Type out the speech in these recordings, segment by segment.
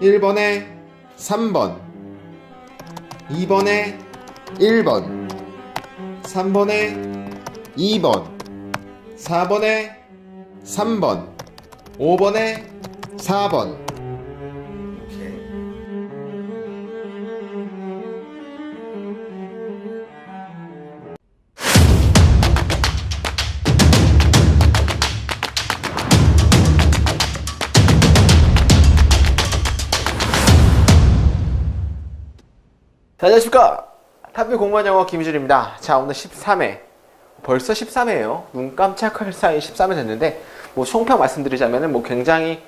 1번에 3번. 2번에 1번. 3번에 2번. 4번에 3번. 5번에 4번 안녕하십니까. 탑뷰 공무원 영어 김희준입니다. 자, 오늘 13회. 벌써 13회예요. 눈 깜짝할 사이 13회 됐는데, 뭐 총평 말씀드리자면은 뭐 굉장히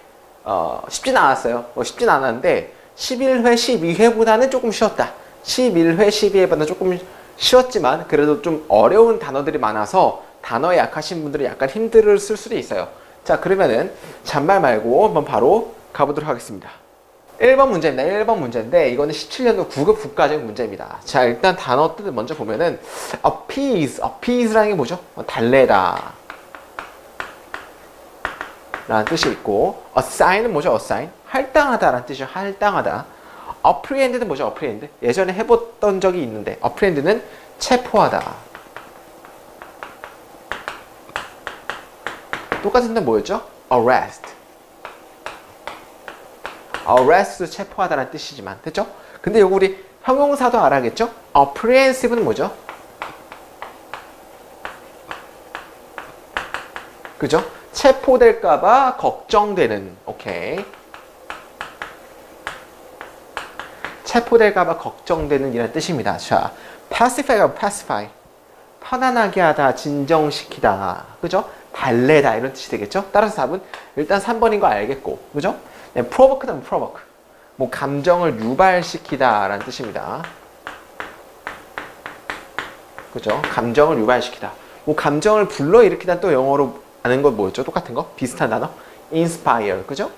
어, 쉽진 않았어요. 뭐 쉽진 않았는데 11회, 12회보다는 조금 쉬웠다. 11회, 12회보다는 조금 쉬웠지만 그래도 좀 어려운 단어들이 많아서 단어에 약하신 분들이 약간 힘들을 쓸 수도 있어요. 자, 그러면은 잔말 말고 한번 바로 가보도록 하겠습니다. 1번 문제입니다. 1번 문제인데 이거는 17년도 9급 국가적 문제입니다. 자, 일단 단어 뜻을 먼저 보면은 appease, appease라는 게 뭐죠? 어, 달래다. 라는 뜻이 있고 assign은 뭐죠? assign? 할당하다 라는 뜻이죠. 할당하다. apprehend는 뭐죠? apprehend? 예전에 해봤던 적이 있는데 apprehend는 체포하다. 똑같은 데 뭐였죠? arrest. Arrest 체포하다라는 뜻이지만 됐죠? 근데 요거 우리 형용사도 알아야겠죠? apprehensive는 뭐죠? 그죠? 체포될까봐 걱정되는 오케이 체포될까봐 걱정되는 이란 뜻입니다. 자, pacify가 pacify 편안하게 하다, 진정시키다, 그죠? 달래다 이런 뜻이 되겠죠? 따라서 답은 일단 3번인 거 알겠고, 그죠? 네, provoke는 provoke, 뭐 감정을 유발시키다라는 뜻입니다. 그죠? 감정을 유발시키다. 뭐 감정을 불러일으키다 또 영어로 아는 건 뭐였죠? 똑같은 거? 비슷한 단어? inspire, 그죠?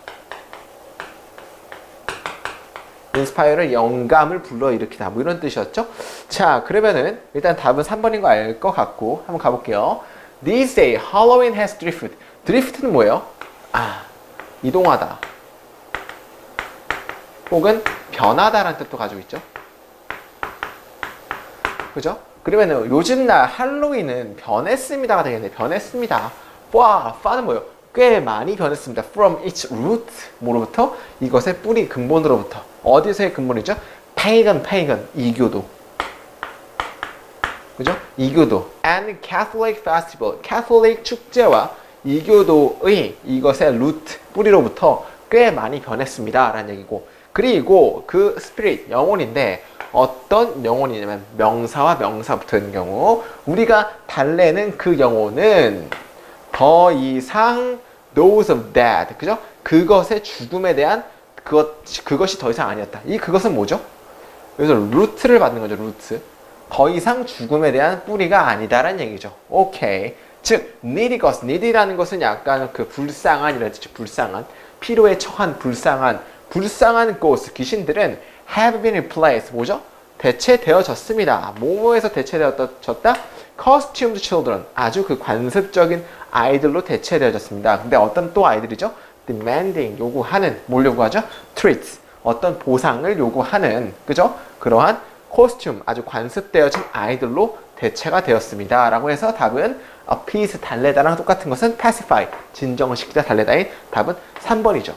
inspire를 영감을 불러일으키다 뭐 이런 뜻이었죠? 자 그러면은 일단 답은 3번인 거 알 것 같고 한번 가 볼게요. These days Halloween has drifted. drift는 뭐예요? 아 이동하다. 혹은 변하다라는 뜻도 가지고 있죠. 그죠? 그러면은 요즘 날 할로윈은 변했습니다가 되겠네. 변했습니다. 와, 파는 뭐예요? 꽤 많이 변했습니다. From its root 뭐로부터 이것의 뿌리 근본으로부터 어디서의 근본이죠? pagan, pagan 이교도. 그죠? 이교도. And Catholic festival, Catholic 축제와 이교도의 이것의 root 뿌리로부터 꽤 많이 변했습니다. 라는 얘기고. 그리고 그 spirit 영혼인데 어떤 영혼이냐면 명사와 명사 붙은 경우 우리가 달래는 그 영혼은 더 이상 those of dead 그죠? 그것의 죽음에 대한 그것 그것이 더 이상 아니었다. 이 그것은 뭐죠? 여기서 루트를 받는 거죠. 루트. 더 이상 죽음에 대한 뿌리가 아니다라는 얘기죠. 오케이. 즉 needy 것, needy라는 것은 약간 그 불쌍한 뜻이죠. 불쌍한 피로에 처한 불쌍한 불쌍한 꽃 귀신들은 have been replaced 뭐죠? 대체되어졌습니다. 뭐뭐에서 대체되어졌다? costumed children 아주 그 관습적인 아이들로 대체되어졌습니다. 근데 어떤 또 아이들이죠? demanding 요구하는 뭘 요구하죠? treats 어떤 보상을 요구하는 그죠? 그러한 코스튬 아주 관습되어진 아이들로 대체가 되었습니다. 라고 해서 답은 appease 달래다랑 똑같은 것은 pacify 진정을 시키다 달래다인 답은 3번이죠.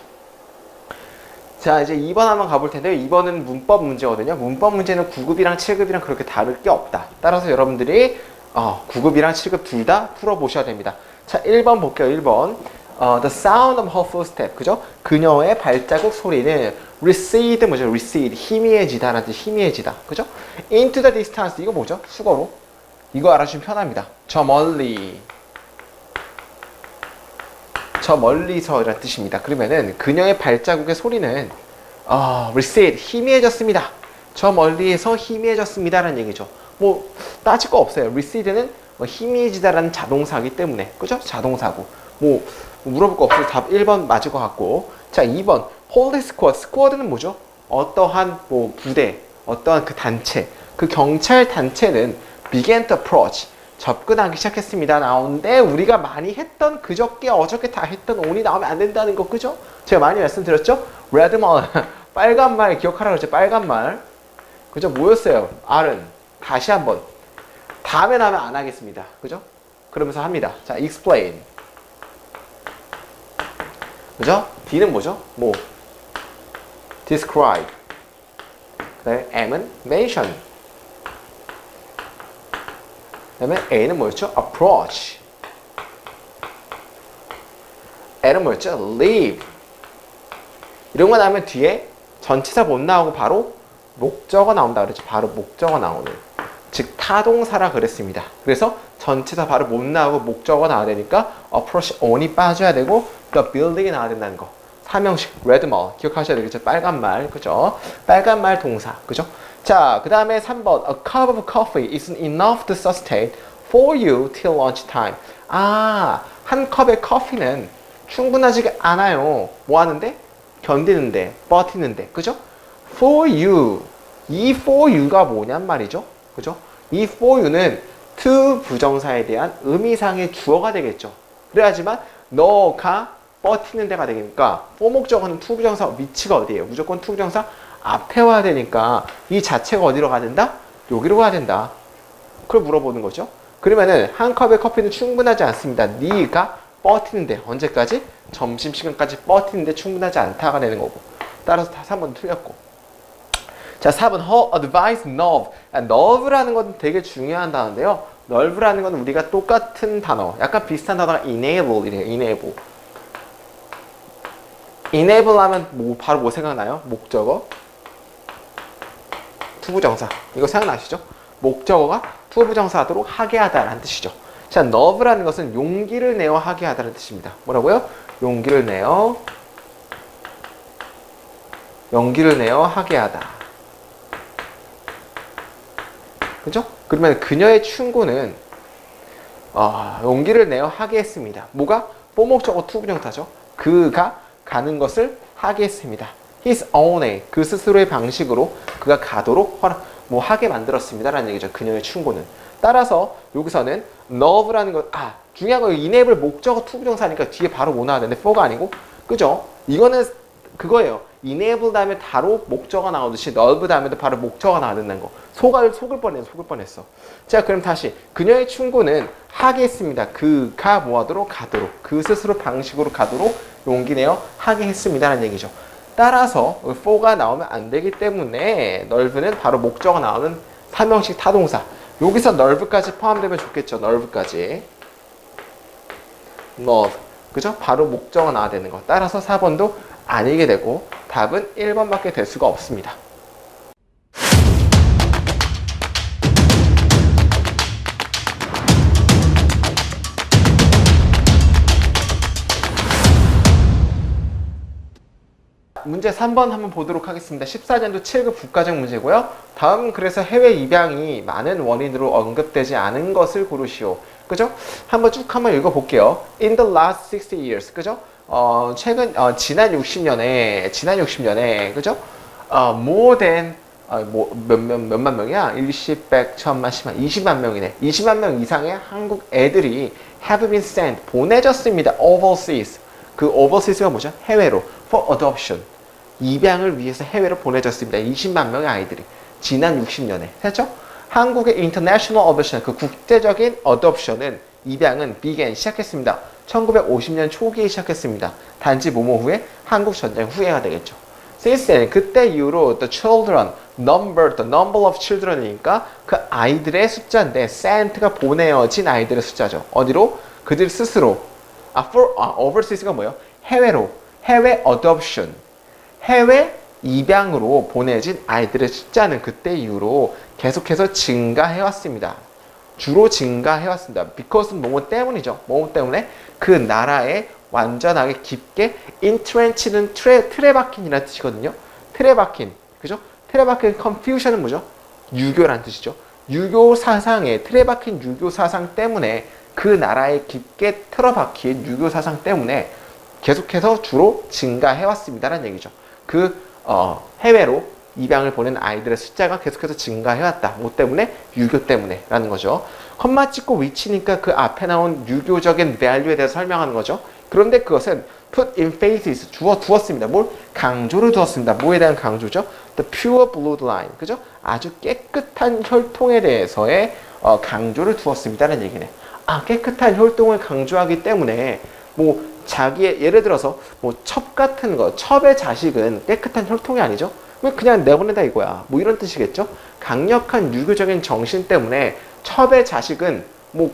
자 이제 2번 한번 가볼 텐데요. 2번은 문법 문제거든요. 문법 문제는 9급이랑 7급이랑 그렇게 다를 게 없다. 따라서 여러분들이 어, 9급이랑 7급 둘 다 풀어보셔야 됩니다. 자 1번 볼게요. 1번 어, The sound of her footstep 그죠? 그녀의 발자국 소리는 recede 뭐죠? recede 희미해지다라는 뜻 희미해지다 그죠? into the distance 이거 뭐죠? 수거로 이거 알아주시면 편합니다. 저 멀리 저 멀리서라는 뜻입니다. 그러면은 그녀의 발자국의 소리는 어, recede 희미해졌습니다. 저 멀리에서 희미해졌습니다라는 얘기죠. 뭐 따질 거 없어요. recede는 뭐 희미해지다라는 자동사기 때문에 그죠? 자동사고 뭐 물어볼 거 없어요. 답 1번 맞을 것 같고 자 2번 holy squad squad는 뭐죠? 어떠한 뭐 부대 어떠한 그 단체 그 경찰 단체는 began to approach 접근하기 시작했습니다. 나오는데 우리가 많이 했던 그저께 어저께 다 했던 on이 나오면 안 된다는 거 그죠? 제가 많이 말씀드렸죠? Redmond 빨간 말 기억하라 그랬죠. 빨간 말. 그죠? 뭐였어요? R은 다시 한번 다음에 나면 안 하겠습니다. 그죠? 그러면서 합니다. 자, explain. 그죠? D는 뭐죠? 뭐 describe. 그 다음에 M은 mention. 그 다음에 A는 뭐였죠? approach. L은 뭐였죠? leave. 이런 거 나오면 뒤에 전치사 못 나오고 바로 목적어 나온다 그랬죠. 바로 목적어 나오는. 즉 타동사라 그랬습니다. 그래서 전치사 바로 못 나오고 목적어 나와야 되니까 approach on이 빠져야 되고 the building이 나와야 된다는 거. 사명식 red mall 기억하셔야 되겠죠. 빨간 말 그죠? 빨간 말 동사 그죠? 자, 그 다음에 3번 A cup of coffee isn't enough to sustain for you till lunch time. 아, 한 컵의 커피는 충분하지 않아요. 뭐 하는데? 견디는데, 버티는데, 그죠? For you. 이 for you가 뭐냔 말이죠. 그죠? 이 for you는 to 부정사에 대한 의미상의 주어가 되겠죠. 그래야지만 너가 버티는 데가 되니까 for 목적어는 to 부정사 위치가 어디예요? 무조건 to 부정사 앞에 와야 되니까 이 자체가 어디로 가야 된다? 여기로 가야 된다. 그걸 물어보는 거죠. 그러면은 한 컵의 커피는 충분하지 않습니다. 네가 버티는데 언제까지? 점심시간까지 버티는데 충분하지 않다가 되는 거고. 따라서 다 3번 틀렸고. 자, 4번 her advice nerve. 아, nerve라는 건 되게 중요한 단어인데요. nerve라는 건 우리가 똑같은 단어, 약간 비슷한 단어가 enable이래요. enable. enable 하면 뭐 바로 뭐 생각나요? 목적어. 투부정사. 이거 생각나시죠? 목적어가 투부정사 하도록 하게 하다라는 뜻이죠. 자, nerve라는 것은 용기를 내어 하게 하다는 뜻입니다. 뭐라고요? 용기를 내어 용기를 내어 하게 하다. 그죠? 그러면 그녀의 충고는 어, 용기를 내어 하게 했습니다. 뭐가? 뽀목적어 투부정사죠. 그가 가는 것을 하게 했습니다. His own way, 그 스스로의 방식으로 그가 가도록 허락, 뭐 하게 만들었습니다라는 얘기죠. 그녀의 충고는. 따라서 여기서는 nerve라는 것, 아 중요한 건 enable 목적어 투부정사니까 뒤에 바로 뭐 나와야 되는데 for가 아니고, 그죠? 이거는 그거예요. enable 다음에 바로 목적어 나오듯이 nerve 다음에도 바로 목적어 된다는 거. 속을 속을 뻔했어, 속을 뻔했어. 자, 그럼 다시 그녀의 충고는 하게 했습니다. 그가 뭐하도록 가도록 그 스스로 방식으로 가도록 용기 내어 하게 했습니다라는 얘기죠. 따라서 for가 나오면 안 되기 때문에 nerve는 바로 목적어 나오는 사명식 타동사. 여기서 nerve까지 포함되면 좋겠죠. nerve까지. nerve. 그죠? 바로 목적어 나와야 되는 거. 따라서 4번도 아니게 되고 답은 1번밖에 될 수가 없습니다. 문제 3번 한번 보도록 하겠습니다. 14년도 7급 국가적 문제고요. 다음 그래서 해외 입양이 많은 원인으로 언급되지 않은 것을 고르시오. 그죠? 한번 쭉 한번 읽어볼게요. In the last 60 years. 그죠? 어, 최근, 어, 지난 60년에, 지난 60년에, 그죠? 어, more than, 어, 뭐, 몇, 몇, 몇만 명이야? 일십, 백, 천만, 십만, 20만 명이네. 20만 명 이상의 한국 애들이 have been sent, 보내졌습니다. overseas. 그 overseas가 뭐죠? 해외로. for adoption. 입양을 위해서 해외로 보내졌습니다. 20만 명의 아이들이. 지난 60년에. 됐죠? 한국의 international adoption, 그 국제적인 adoption은 입양은 began 시작했습니다. 1950년 초기에 시작했습니다. 단지 모모 후에 한국 전쟁 후에가 되겠죠. Since then, 그때 이후로 the children number, the number of children이니까 그 아이들의 숫자인데 sent가 보내어진 아이들의 숫자죠. 어디로? 그들 스스로. 아, for, 아, overseas가 뭐예요? 해외로. 해외 adoption. 해외 입양으로 보내진 아이들의 숫자는 그때 이후로 계속해서 증가해 왔습니다. 주로 증가해 왔습니다. because는 뭐뭐 때문이죠. 뭐뭐 때문에 그 나라에 완전하게 깊게 틀에, 틀에 박힌이라는 뜻이거든요. 박힌. 그죠? 박힌 confusion은 뭐죠? 유교라는 뜻이죠. 유교 사상에 박힌 유교 사상 때문에 그 나라에 깊게 틀어박힌 유교 사상 때문에 계속해서 주로 증가해 왔습니다라는 얘기죠. 그 어, 해외로 입양을 보낸 아이들의 숫자가 계속해서 증가해왔다. 뭐 때문에? 유교 때문에 라는 거죠. 컴마 찍고 위치니까 그 앞에 나온 유교적인 value에 대해서 설명하는 거죠. 그런데 그것은 put emphasis 주어 두었습니다. 뭘 강조를 두었습니다. 뭐에 대한 강조죠? The pure blood line. 그죠? 아주 깨끗한 혈통에 대해서의 어, 강조를 두었습니다라는 얘기네. 아, 깨끗한 혈통을 강조하기 때문에 뭐 자기의 예를 들어서 뭐 첩 같은 거, 첩의 자식은 깨끗한 혈통이 아니죠? 왜 그냥 내보낸다 이거야. 뭐 이런 뜻이겠죠? 강력한 유교적인 정신 때문에 첩의 자식은 뭐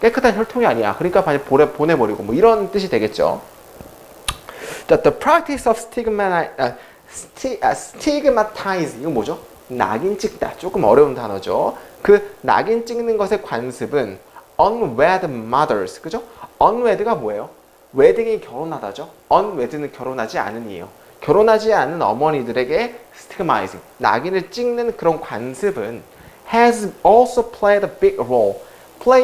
깨끗한 혈통이 아니야. 그러니까 보내, 보내버리고 뭐 이런 뜻이 되겠죠. 자, the practice of stigma, 아, 아, stigmatize 이거 뭐죠? 낙인 찍다. 조금 어려운 단어죠. 그 낙인 찍는 것의 관습은 unwed mothers, 그죠? unwed가 뭐예요? 웨딩이 결혼하다죠. unwed는 결혼하지 않은이에요. 결혼하지 않은 어머니들에게 stigmatizing, 낙인을 찍는 그런 관습은 has also played a big role.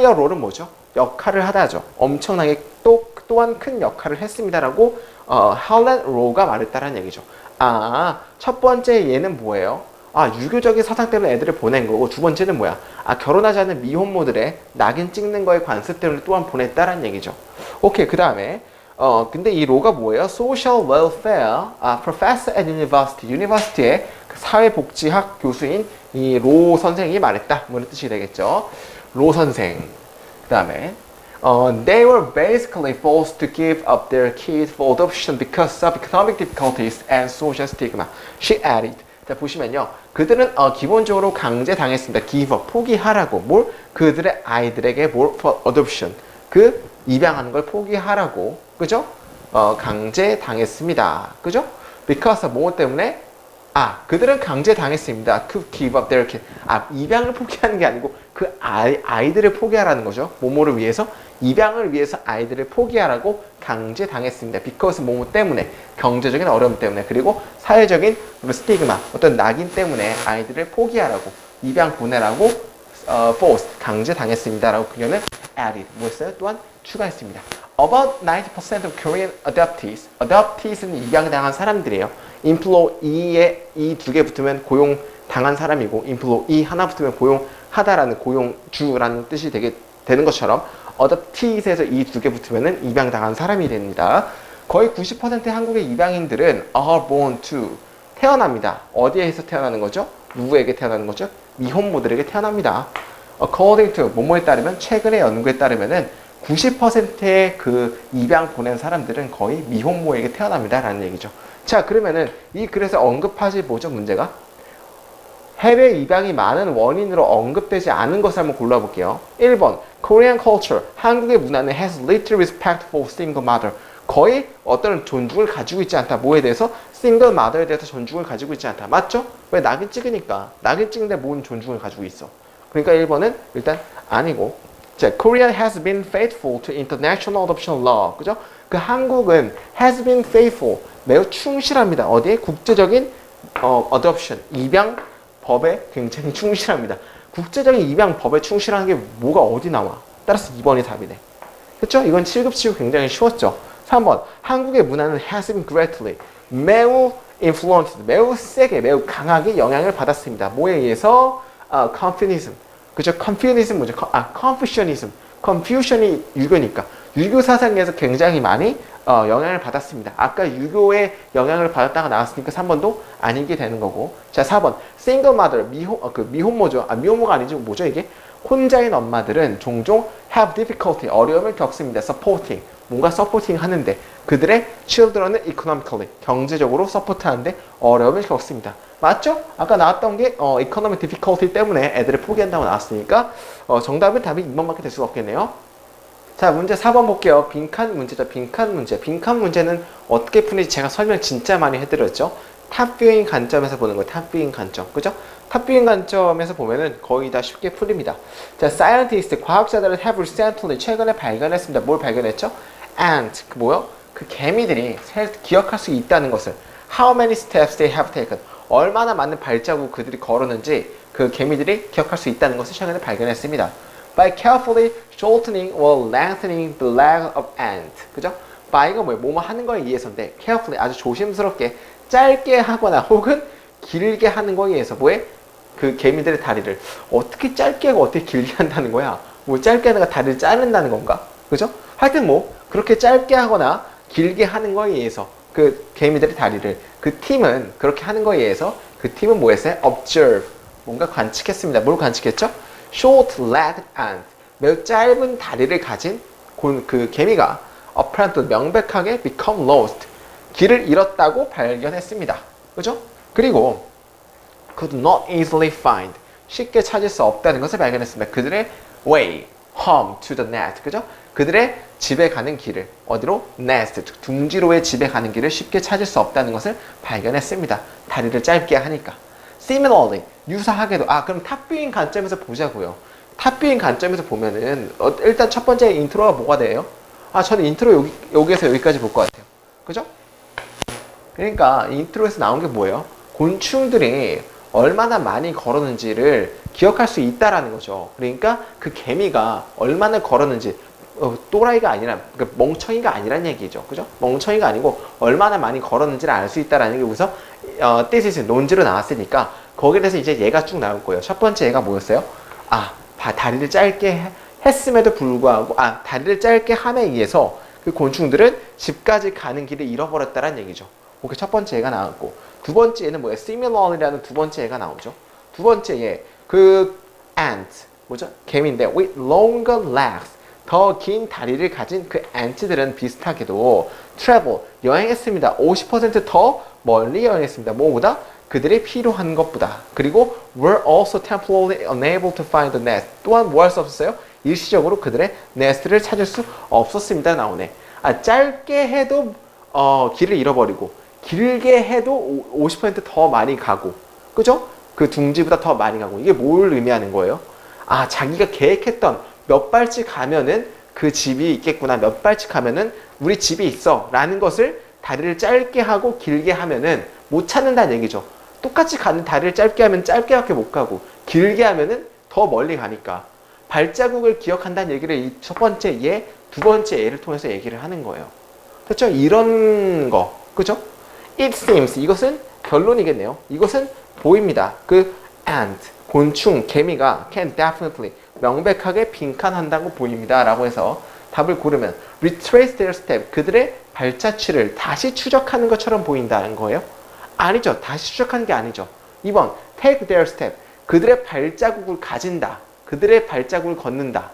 a role은 뭐죠? 역할을 하다죠. 엄청나게 또 또한 큰 역할을 했습니다라고 어, 할렌 로가 말했다라는 얘기죠. 아, 첫 번째 얘는 뭐예요? 아, 유교적인 사상 때문에 애들을 보낸 거고 두 번째는 뭐야? 아, 결혼하지 않은 미혼모들의 낙인 찍는 거에 관습 때문에 또한 보냈다라는 얘기죠. 오케이, 그 다음에 어, 근데 이 로가 뭐예요? Social Welfare 아, Professor at University, University의 그 사회복지학 교수인 이 로 선생이 말했다. 뭐 이런 뜻이 되겠죠. 로 선생. 그 다음에 어, they were basically forced to give up their kids for adoption because of economic difficulties and social stigma. She added. 자 보시면요, 그들은 어, 기본적으로 강제 당했습니다. give up 포기하라고 뭘 그들의 아이들에게 뭘 for adoption 그 입양하는 걸 포기하라고 그죠? 어, 강제 당했습니다. 그죠? because 뭐 때문에 아, 그들은 강제 당했습니다. 그 give up their kid. 아, 입양을 포기하는 게 아니고 그 아이, 아이들을 포기하라는 거죠. 모모를 위해서 입양을 위해서 아이들을 포기하라고 강제 당했습니다. because 모모 때문에 경제적인 어려움 때문에 그리고 사회적인 스티그마 어떤 낙인 때문에 아이들을 포기하라고 입양 보내라고 어, force 강제 당했습니다라고 그녀는 added 뭐였어요? 또한 추가했습니다. About 90% of Korean adoptees, adoptees는 입양당한 사람들이에요. employee에 이 두 개 붙으면 고용 당한 사람이고 employee 하나 붙으면 고용하다라는 고용주라는 뜻이 되게 되는 것처럼 adoptees에서 이 두 개 붙으면은 입양당한 사람이 됩니다. 거의 90%의 한국의 입양인들은 are born to 태어납니다. 어디에서 태어나는 거죠? 누구에게 태어나는 거죠? 미혼모들에게 태어납니다. According to 뭐뭐에 따르면 최근의 연구에 따르면은 90%의 그 입양 보낸 사람들은 거의 미혼모에게 태어납니다라는 얘기죠. 자 그러면은 이 글에서 언급하지 뭐죠 문제가? 해외 입양이 많은 원인으로 언급되지 않은 것을 한번 골라볼게요. 1번 Korean culture 한국의 문화는 has little respect for single mother 거의 어떤 존중을 가지고 있지 않다. 뭐에 대해서? 싱글 마더에 대해서 존중을 가지고 있지 않다. 맞죠? 왜 낙인 찍으니까 낙인 찍는데 뭔 존중을 가지고 있어? 그러니까 1번은 일단 아니고 자, Korea has been faithful to international adoption law. 그죠? 그 한국은 has been faithful 매우 충실합니다. 어디에? 국제적인 어, adoption 입양 법에 굉장히 충실합니다. 국제적인 입양 법에 충실하는 게 뭐가 어디 나와? 따라서 2번이 답이네. 그렇죠? 이건 7급 치고 굉장히 쉬웠죠. 3번 한국의 문화는 has been greatly 매우 influenced 매우 세게 매우 강하게 영향을 받았습니다. 뭐에 의해서? 아, confucianism 그죠? confucianism 뭐죠? 아, confucianism confucian이 유교니까 유교 사상에서 굉장히 많이 어, 영향을 받았습니다. 아까 유교의 영향을 받았다가 나왔으니까 3번도 아니게 되는 거고. 자, 4번. single 미혼, 어, 그 미혼모죠. 아, 미혼모가 아니지, 뭐죠, 이게? 혼자인 엄마들은 종종 have difficulty, 어려움을 겪습니다. supporting, 뭔가 supporting 하는데, 그들의 children은 economically, 경제적으로 서포트 하는데 어려움을 겪습니다. 맞죠? 아까 나왔던 게, 어, economic difficulty 때문에 애들을 포기한다고 나왔으니까, 어, 정답은 답이 2번밖에 될 수가 없겠네요. 자, 문제 4번 볼게요. 빈칸 문제죠. 빈칸 문제. 빈칸 문제는 어떻게 푸는지 제가 설명 진짜 많이 해드렸죠. 탑뷰잉 관점에서 보는 거예요. 탑뷰잉 관점. 그죠? 탑뷰잉 관점에서 보면은 거의 다 쉽게 풀립니다. 자, scientist, 과학자들은 have recently, 최근에 발견했습니다. 뭘 발견했죠? ant, 그 뭐요? 그 개미들이 세- 기억할 수 있다는 것을 how many steps they have taken, 얼마나 많은 발자국 그들이 걸었는지 그 개미들이 기억할 수 있다는 것을 최근에 발견했습니다. By carefully shortening or lengthening the leg of ant. 그죠? by가 뭐예요? 뭐뭐 하는 거에 의해서인데 carefully 아주 조심스럽게 짧게 하거나 혹은 길게 하는 거에 의해서 뭐에? 그 개미들의 다리를 어떻게 짧게 하고 어떻게 길게 한다는 거야? 뭐 짧게 하다가 다리를 자른다는 건가? 그죠? 하여튼 뭐 그렇게 짧게 하거나 길게 하는 거에 의해서 그 개미들의 다리를 그 팀은 그렇게 하는 거에 의해서 그 팀은 뭐 했어요? observe 뭔가 관측했습니다. 뭘 관측했죠? Short-legged ant 매우 짧은 다리를 가진 곤- 그 개미가 apparently 명백하게 become lost 길을 잃었다고 발견했습니다. 그죠? 그리고 could not easily find 쉽게 찾을 수 없다는 것을 발견했습니다. 그들의 way home to the nest 그죠? 그들의 집에 가는 길을 어디로 nest 둥지로의 집에 가는 길을 쉽게 찾을 수 없다는 것을 발견했습니다. 다리를 짧게 하니까. Similarly 유사하게도 아 그럼 탑뷰인 관점에서 보자고요. 탑뷰인 관점에서 보면은 어, 일단 첫 번째 인트로가 뭐가 돼요? 아 저는 인트로 여기 여기에서 여기까지 볼 것 같아요. 그죠? 그러니까 인트로에서 나온 게 뭐예요? 곤충들이 얼마나 많이 걸었는지를 기억할 수 있다라는 거죠. 그러니까 그 개미가 얼마나 걸었는지 어, 또라이가 아니라 그 멍청이가 아니란 얘기죠. 그죠? 멍청이가 아니고 얼마나 많이 걸었는지를 알 수 있다라는 게 여기서 어, thesis 논지로 나왔으니까 거기에 대해서 이제 얘가 쭉 나올 거예요. 첫 번째 얘가 뭐였어요? 아, 바- 다리를 짧게 해- 했음에도 불구하고 아, 다리를 짧게 함에 의해서 그 곤충들은 집까지 가는 길을 잃어버렸다는 얘기죠. 오케이, 첫 번째 얘가 나왔고 두 번째 얘는 뭐예요? similar이라는 두 번째 얘가 나오죠. 두 번째 얘, 그 ant 뭐죠? 개미인데 with longer legs 더긴 다리를 가진 그 ant들은 비슷하게도 travel 여행했습니다. 50%더 멀리 여행했습니다. 뭐보다 그들이 필요한 것보다 그리고 were also temporarily unable to find the nest 또한 뭐 할 수 없었어요? 일시적으로 그들의 네스트를 찾을 수 없었습니다 나오네 아 짧게 해도 어, 길을 잃어버리고 길게 해도 50%더 많이 가고 그죠? 그 둥지보다 더 많이 가고 이게 뭘 의미하는 거예요? 아 자기가 계획했던 몇 발씩 가면은 그 집이 있겠구나 몇 발씩 가면은 우리 집이 있어 라는 것을 다리를 짧게 하고 길게 하면은 못 찾는다는 얘기죠 똑같이 가는 다리를 짧게 하면 짧게밖에 못 가고 길게 하면은 더 멀리 가니까 발자국을 기억한다는 얘기를 이 첫 번째 얘, 두 번째 얘를 통해서 얘기를 하는 거예요. 그렇죠? 이런 거, 그죠? It seems 이것은 결론이겠네요. 이것은 보입니다. 그 ant 곤충 개미가 can definitely 명백하게 빈칸한다고 보입니다라고 해서 답을 고르면 retrace their step 그들의 발자취를 다시 추적하는 것처럼 보인다는 거예요. 아니죠. 다시 추적하는 게 아니죠. 2번 take their step 그들의 발자국을 가진다. 그들의 발자국을 걷는다.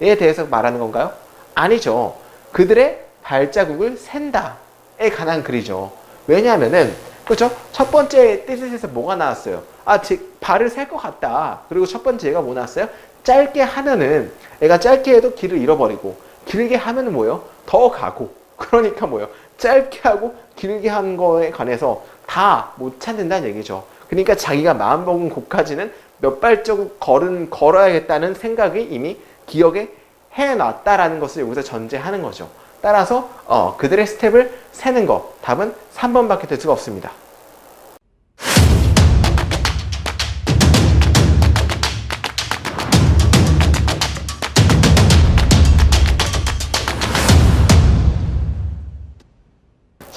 에 대해서 말하는 건가요? 아니죠. 그들의 발자국을 센다에 관한 글이죠. 왜냐하면은 그렇죠? 첫 번째 뜻에서 뭐가 나왔어요? 아, 제 발을 셀 것 같다. 그리고 첫 번째 얘가 뭐 나왔어요? 짧게 하면은 애가 짧게 해도 길을 잃어버리고 길게 하면은 뭐요? 더 가고 그러니까 뭐요? 짧게 하고 길게 한 거에 관해서 다 못 찾는다는 얘기죠. 그러니까 자기가 마음먹은 곳까지는 몇 발자국 걸은 걸어야겠다는 생각이 이미 기억에 해놨다라는 것을 여기서 전제하는 거죠. 따라서 어, 그들의 스텝을 세는 거 답은 3번밖에 될 수가 없습니다.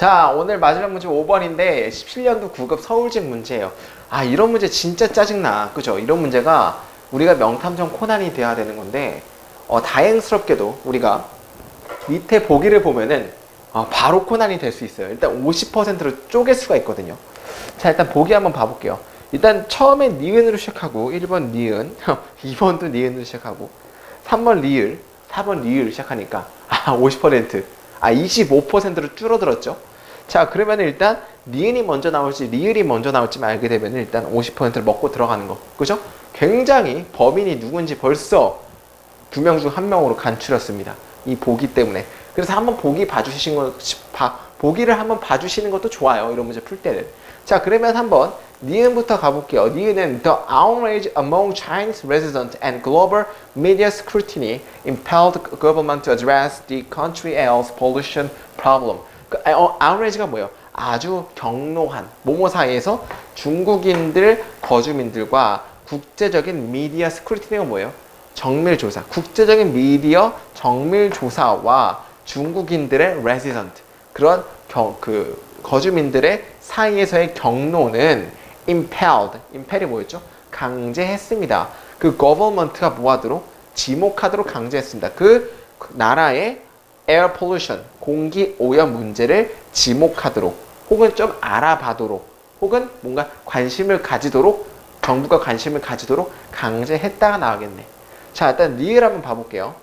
자, 오늘 마지막 문제 5번인데 17년도 9급 서울직 문제예요. 아, 이런 문제 진짜 짜증나. 그죠? 이런 문제가 우리가 명탐정 코난이 돼야 되는 건데 어, 다행스럽게도 우리가 밑에 보기를 보면은 어, 바로 코난이 될 수 있어요. 일단 50%로 쪼갤 수가 있거든요. 자, 일단 보기 한번 봐볼게요. 일단 처음에 니은으로 시작하고 1번 니은, 2번도 니은으로 시작하고 3번 리을, 4번 리을 시작하니까 아, 50%, 아, 25%로 줄어들었죠. 자, 그러면 일단 니은이 먼저 나올지 리을이 먼저 나올지 알게 되면 일단 50%를 먹고 들어가는 거. 그죠? 굉장히 범인이 누군지 벌써 두 명 중 한 명으로 간추렸습니다. 이 보기 때문에. 그래서 한번 보기 봐주시는 거, 봐, 보기를 한번 봐주시는 것도 좋아요. 이런 문제 풀 때는. 자, 그러면 한번 니은부터 가볼게요. 니은은 the outrage among Chinese residents and global media scrutiny impelled government to address the country air's pollution problem. 그, 어, outrage가 뭐예요? 아주 경로한 모모 사이에서 중국인들 거주민들과 국제적인 미디어 스크루티니가 뭐예요? 정밀 조사. 국제적인 미디어 정밀 조사와 중국인들의 resident 그런 경, 그 거주민들의 사이에서의 경로는 impelled, impel이 뭐였죠? 강제했습니다. 그 government가 뭐하도록 지목하도록 강제했습니다. 그 나라의 air pollution 공기 오염 문제를 지목하도록 혹은 좀 알아봐도록 혹은 뭔가 관심을 가지도록 정부가 관심을 가지도록 강제했다가 나오겠네. 자, 일단 리을 한번 봐볼게요.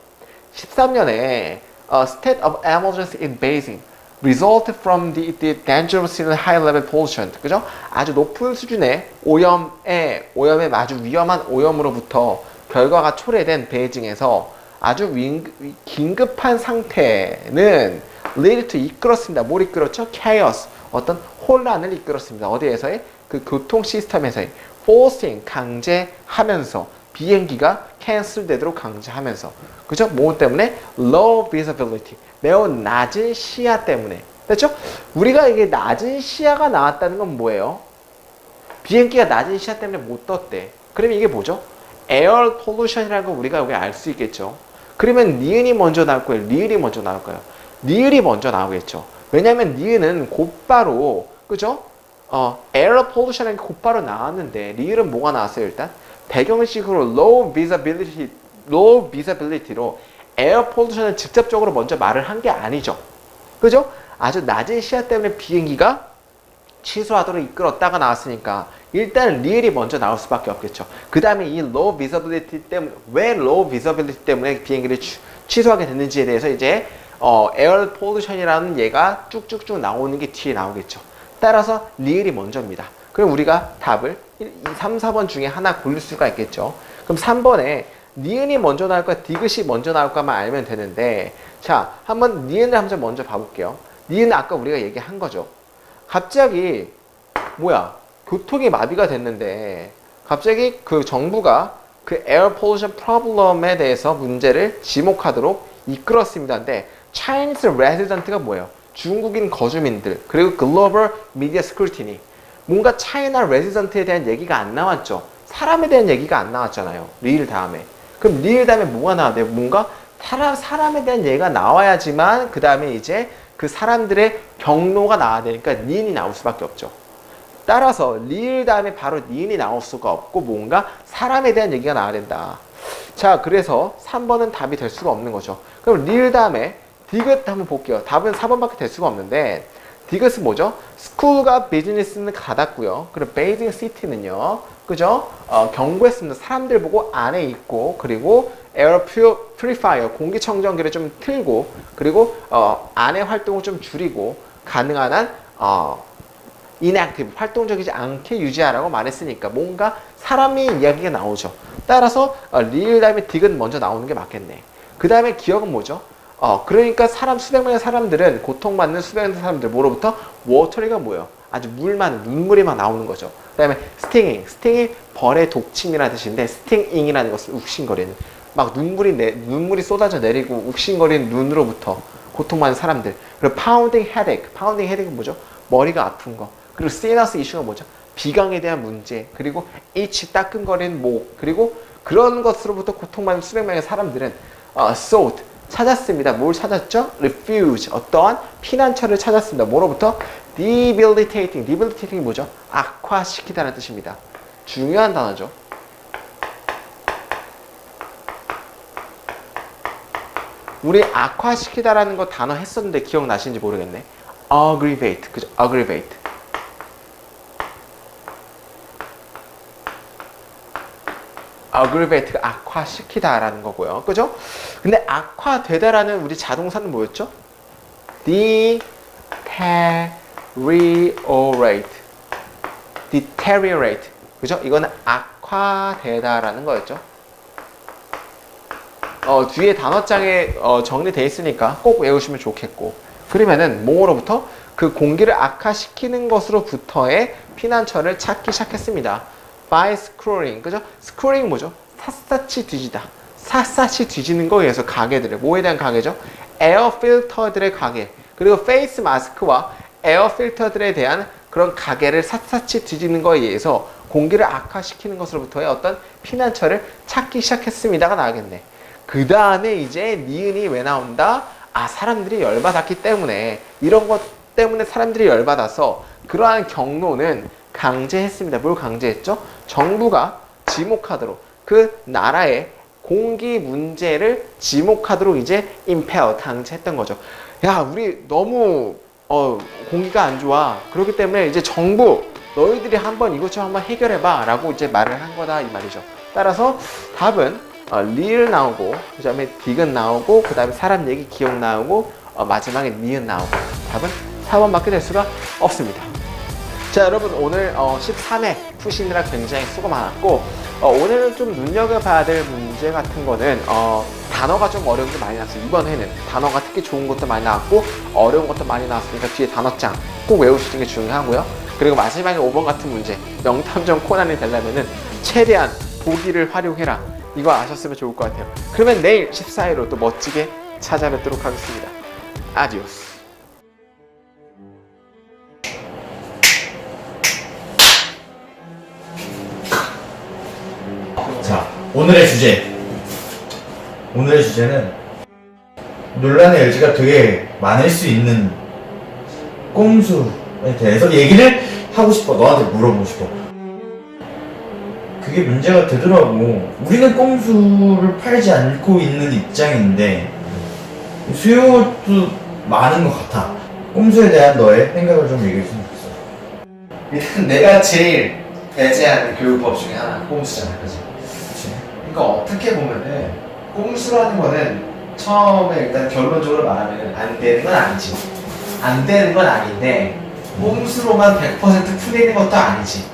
13년에 a state of emergency in Beijing resulted from the, the dangerous high level pollution. 그죠? 아주 높은 수준의 오염에 오염에 아주 위험한 오염으로부터 결과가 초래된 베이징에서 아주 윈, 긴급한 상태는 lead to 이끌었습니다. 뭘 이끌었죠? chaos. 어떤 혼란을 이끌었습니다. 어디에서의? 그 교통 시스템에서의 forcing 강제하면서 비행기가 캔슬 되도록 강제하면서 그죠? 뭐 때문에 low visibility 매우 낮은 시야 때문에 됐죠? 우리가 이게 낮은 시야가 나왔다는 건 뭐예요? 비행기가 낮은 시야 때문에 못 떴대. 그러면 이게 뭐죠? 에어 폴루션이라는 걸 우리가 여기 알 수 있겠죠. 그러면 니은이 먼저 나올 거예요? 리을이 먼저 나올 거예요? 리을이 먼저 나오겠죠. 왜냐하면 니은은 곧바로 그죠? 어, 에어 폴루션이 곧바로 나왔는데 리을은 뭐가 나왔어요 일단? 배경식으로 low visibility, low visibility로 에어 폴루션을 직접적으로 먼저 말을 한 게 아니죠. 그죠? 아주 낮은 시야 때문에 비행기가 취소하도록 이끌었다가 나왔으니까 일단 리을이 먼저 나올 수밖에 없겠죠. 그 다음에 이 low visibility 때문에 왜 low visibility 때문에 비행기를 취, 취소하게 됐는지에 대해서 이제 어, 에어 폴루션이라는 얘가 쭉쭉쭉 나오는 게 뒤에 나오겠죠. 따라서 리을이 먼저입니다. 그럼 우리가 답을 1, 2, 3, 4번 중에 하나 고를 수가 있겠죠. 그럼 3번에 니은이 먼저 나올까 디귿이 먼저 나올까만 알면 되는데 자 한번 니은을 한번 먼저 봐볼게요. 니은은 아까 우리가 얘기한 거죠. 갑자기 뭐야 교통이 마비가 됐는데 갑자기 그 정부가 그 에어 폴루션 프로블럼에 대해서 문제를 지목하도록 이끌었습니다. 근데 Chinese resident가 뭐예요? 중국인 거주민들 그리고 글로벌 미디어 스크루티니 뭔가 차이나 레지던트에 대한 얘기가 안 나왔죠. 사람에 대한 얘기가 안 나왔잖아요. 리일 다음에. 그럼 리일 다음에 뭐가 나와야 돼요? 뭔가 사람, 사람에 대한 얘기가 나와야지만 그 다음에 이제 그 사람들의 경로가 나와야 되니까 니은이 나올 수밖에 없죠. 따라서 리일 다음에 바로 니은이 나올 수가 없고 뭔가 사람에 대한 얘기가 나와야 된다. 자, 그래서 3번은 답이 될 수가 없는 거죠. 그럼 리일 다음에 디귿 한번 볼게요. 답은 4번밖에 될 수가 없는데 디귿은 뭐죠? 스쿨과 비즈니스는 닫았고요. 그리고 베이징 시티는요. 그죠? 어, 경고했습니다. 사람들 보고 안에 있고 그리고 에어 퓨리파이어 공기청정기를 좀 틀고 그리고 어, 안에 활동을 좀 줄이고 가능한 한 어, inactive 활동적이지 않게 유지하라고 말했으니까 뭔가 사람이 이야기가 나오죠. 따라서 어, 리을 다음에 디귿 먼저 나오는 게 맞겠네. 그 다음에 기억은 뭐죠? 어, 그러니까 사람 수백 명의 사람들은 고통받는 수백 명의 사람들 뭐로부터 워터리가 뭐예요? 아주 물만 눈물이 막 나오는 거죠. 그다음에 스팅잉, 스팅이 벌의 독침이라는 뜻인데 스팅잉이라는 것은 욱신거리는 막 눈물이 내, 눈물이 쏟아져 내리고 욱신거리는 눈으로부터 고통받는 사람들. 그리고 파운딩 헤덱, 파운딩 헤덱은 뭐죠? 머리가 아픈 거. 그리고 시너스 이슈가 뭐죠? 비강에 대한 문제. 그리고 itch 따끔거리는 목. 그리고 그런 것으로부터 고통받는 수백 명의 사람들은 어, sought 찾았습니다. 뭘 찾았죠? refuge 어떠한 피난처를 찾았습니다. 뭐로부터? debilitating. debilitating이 뭐죠? 악화시키다는 뜻입니다. 중요한 단어죠. 우리 악화시키다라는 거 단어 했었는데 기억나시는지 모르겠네. aggravate. 그죠? aggravate. Aggravate가 악화시키다라는 거고요. 그죠? 근데 악화되다라는 우리 자동사는 뭐였죠? deteriorate. deteriorate. 그죠? 이거는 악화되다라는 거였죠. 어, 뒤에 단어장에 어, 정리되어 있으니까 꼭 외우시면 좋겠고. 그러면은 뭐로부터 그 공기를 악화시키는 것으로부터의 피난처를 찾기 시작했습니다. By screwing. 그죠? screwing 뭐죠? 샅샅이 뒤지다. 샅샅이 뒤지는 거에 의해서 가게들을 뭐에 대한 가게죠? 에어 필터들의 가게. 그리고 페이스 마스크와 에어 필터들에 대한 그런 가게를 샅샅이 뒤지는 거에 의해서 공기를 악화시키는 것으로부터의 어떤 피난처를 찾기 시작했습니다가 나겠네. 그 다음에 이제 니은이 왜 나온다? 아, 사람들이 열받았기 때문에 이런 것 때문에 사람들이 열받아서 그러한 경로는 강제했습니다. 뭘 강제했죠? 정부가 지목하도록 그 나라의 공기 문제를 지목하도록 이제 impel 강제했던 거죠. 야 우리 너무 어, 공기가 안 좋아 그렇기 때문에 이제 정부 너희들이 한번 이것 좀 한번 해결해봐 라고 이제 말을 한 거다 이 말이죠 따라서 답은 어, 리을 나오고 그 다음에 딕은 나오고 그 다음에 사람 얘기 기억 나오고 어, 마지막에 니은 나오고 답은 4번 밖에 될 수가 없습니다 자 여러분 오늘 어, 13회 푸시느라 굉장히 수고 많았고 어, 오늘은 좀 눈여겨봐야 될 문제 같은 거는 어, 단어가 좀 어려운 게 많이 나왔어요. 이번 회는 단어가 특히 좋은 것도 많이 나왔고 어려운 것도 많이 나왔으니까 뒤에 단어장 꼭 외우시는 게 중요하고요. 그리고 마지막에 5번 같은 문제 명탐정 코난이 되려면은 최대한 보기를 활용해라. 이거 아셨으면 좋을 것 같아요. 그러면 내일 14회로 또 멋지게 찾아뵙도록 하겠습니다. 아디오스 오늘의 주제. 오늘의 주제는 논란의 여지가 되게 많을 수 있는 꼼수에 대해서 얘기를 하고 싶어. 너한테 물어보고 싶어. 그게 문제가 되더라고. 우리는 꼼수를 팔지 않고 있는 입장인데 수요도 많은 것 같아. 꼼수에 대한 너의 생각을 좀 얘기했으면 좋겠어. 일단 내가 제일 배제하는 교육법 중에 하나 꼼수잖아, 그지? 그러니까 어떻게 보면은 꼼수라는 거는 처음에 일단 결론적으로 말하면 안 되는 건 아니지. 안 되는 건 아닌데 꼼수로만 100% 풀리는 것도 아니지.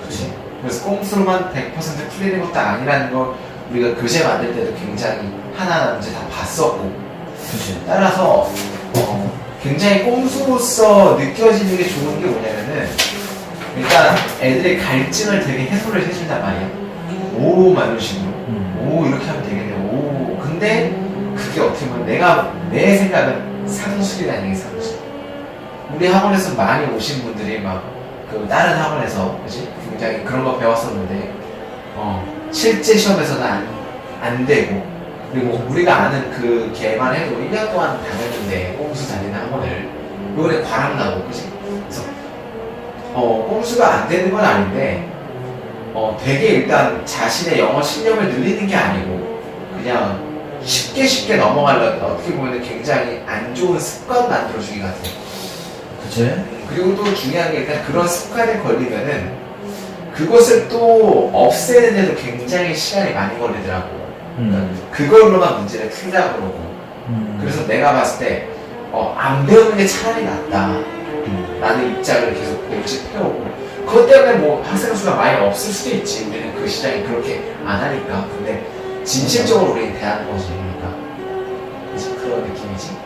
그렇지? 그래서 꼼수로만 100% 풀리는 것도 아니라는 걸 우리가 교재 만들 때도 굉장히 하나하나 문제 다 봤었고 그치? 따라서 어, 굉장히 꼼수로서 느껴지는 게 좋은 게 뭐냐면은 일단 애들의 갈증을 되게 해소를 해준단 말이야. 오, 막 이런 식으로. 음. 오, 이렇게 하면 되겠네. 오. 근데 그게 어떻게 보면 내가, 내 생각은 상술이라는 얘기 상술. 우리 학원에서 많이 오신 분들이 막, 그, 다른 학원에서, 그지? 굉장히 그런 거 배웠었는데, 어, 실제 시험에서는 안, 안 되고, 그리고 우리가 아는 그 걔만 해도 1년 동안 다녔는데, 꼼수 다니는 학원을, 요번에 과락나고, 그지? 그래서, 어, 꼼수가 안 되는 건 아닌데, 어, 되게 일단 자신의 영어 실력을 늘리는 게 아니고, 그냥 쉽게 쉽게 넘어가려는 어떻게 보면 굉장히 안 좋은 습관 만들어주기 같아요. 그치? 그리고 또 중요한 게 일단 그런 습관에 걸리면은 그것을 또 없애는 데도 굉장히 시간이 많이 걸리더라고. 음. 그걸로만 문제를 풀자 그러고. 음. 그래서 내가 봤을 때, 어, 안 배우는 게 차라리 낫다. 음. 라는 입장을 계속 고집해오고. 그것 때문에 뭐 학생 수가 많이 없을 수도 있지. 우리는 그 시장이 그렇게 안 하니까. 근데 진실적으로 우리는. 그러니까. 그래서 그런 느낌이지.